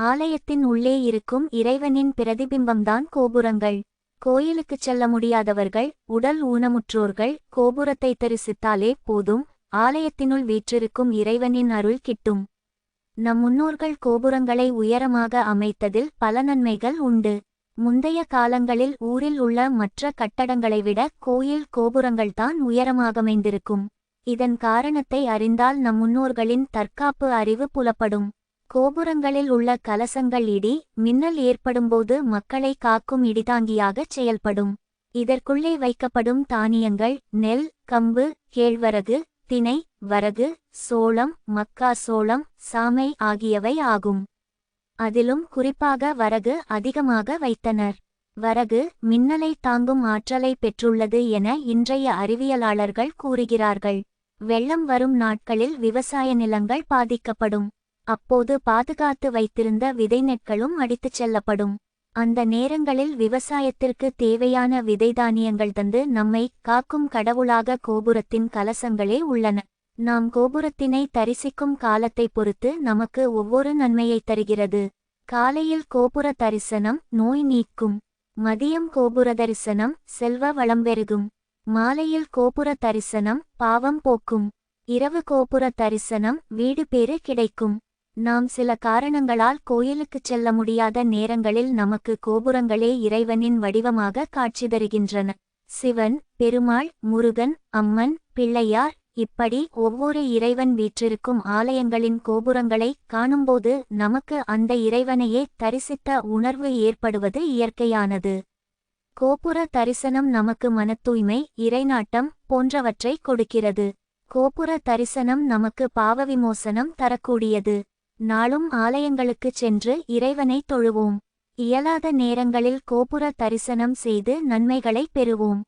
ஆலயத்தின் உள்ளே இருக்கும் இறைவனின் பிரதிபிம்பம்தான் கோபுரங்கள். கோயிலுக்குச் செல்ல முடியாதவர்கள் உடல் ஊனமுற்றோர்கள் கோபுரத்தை தரிசித்தாலே போதும் ஆலயத்தினுள் வீற்றிருக்கும் இறைவனின் அருள் கிட்டும். நம் முன்னோர்கள் கோபுரங்களை உயரமாக அமைத்ததில் பல நன்மைகள் உண்டு. முந்தைய காலங்களில் ஊரில் உள்ள மற்ற கட்டடங்களை விட கோயில் கோபுரங்கள்தான் உயரமாகமைந்திருக்கும். இதன் காரணத்தை அறிந்தால் நம் முன்னோர்களின் தற்காப்பு அறிவு புலப்படும். கோபுரங்களில் உள்ள கலசங்கள் இடி மின்னல் ஏற்படும்போது மக்களை காக்கும் இடிதாங்கியாகச் செயல்படும். இதற்குள்ளே வைக்கப்படும் தானியங்கள் நெல் கம்பு கேழ்வரகு தினை வரகு சோளம் மக்கா சோளம் சாமை ஆகியவை ஆகும். அதிலும் குறிப்பாக வரகு அதிகமாக வைத்தனர். வரகு மின்னலை தாங்கும் ஆற்றலை பெற்றுள்ளது என இன்றைய அறிவியலாளர்கள் கூறுகிறார்கள். வெள்ளம் வரும் நாட்களில் விவசாய நிலங்கள் பாதிக்கப்படும். அப்போது பாதுகாத்து வைத்திருந்த விதை நெற்களும் அடித்துச் செல்லப்படும். அந்த நேரங்களில் விவசாயத்திற்கு தேவையான விதை தானியங்கள் தந்து நம்மை காக்கும் கடவுளாக கோபுரத்தின் கலசங்களே உள்ளன. நாம் கோபுரத்தினை தரிசிக்கும் காலத்தை பொறுத்து நமக்கு ஒவ்வொரு நன்மையை தருகிறது. காலையில் கோபுர தரிசனம் நோய் நீக்கும். மதியம் கோபுர தரிசனம் செல்வ வளம் பெருகும். மாலையில் கோபுர தரிசனம் பாவம் போக்கும். இரவு கோபுர தரிசனம் வீடு பேறு கிடைக்கும். நாம் சில காரணங்களால் கோயிலுக்குச் செல்ல முடியாத நேரங்களில் நமக்கு கோபுரங்களே இறைவனின் வடிவமாக காட்சி தருகின்றன. சிவன் பெருமாள் முருகன் அம்மன் பிள்ளையார் இப்படி ஒவ்வொரு இறைவன் வீற்றிருக்கும் ஆலயங்களின் கோபுரங்களை காணும்போது நமக்கு அந்த இறைவனையே தரிசித்த உணர்வு ஏற்படுவது இயற்கையானது. கோபுர தரிசனம் நமக்கு மனத்தூய்மை இறைநாட்டம் போன்றவற்றை கொடுக்கிறது. கோபுர தரிசனம் நமக்கு பாவ விமோசனம் தரக்கூடியது. நாளும் ஆலயங்களுக்குச் சென்று இறைவனை தொழுவோம். இயலாத நேரங்களில் கோபுர தரிசனம் செய்து நன்மைகளைப் பெறுவோம்.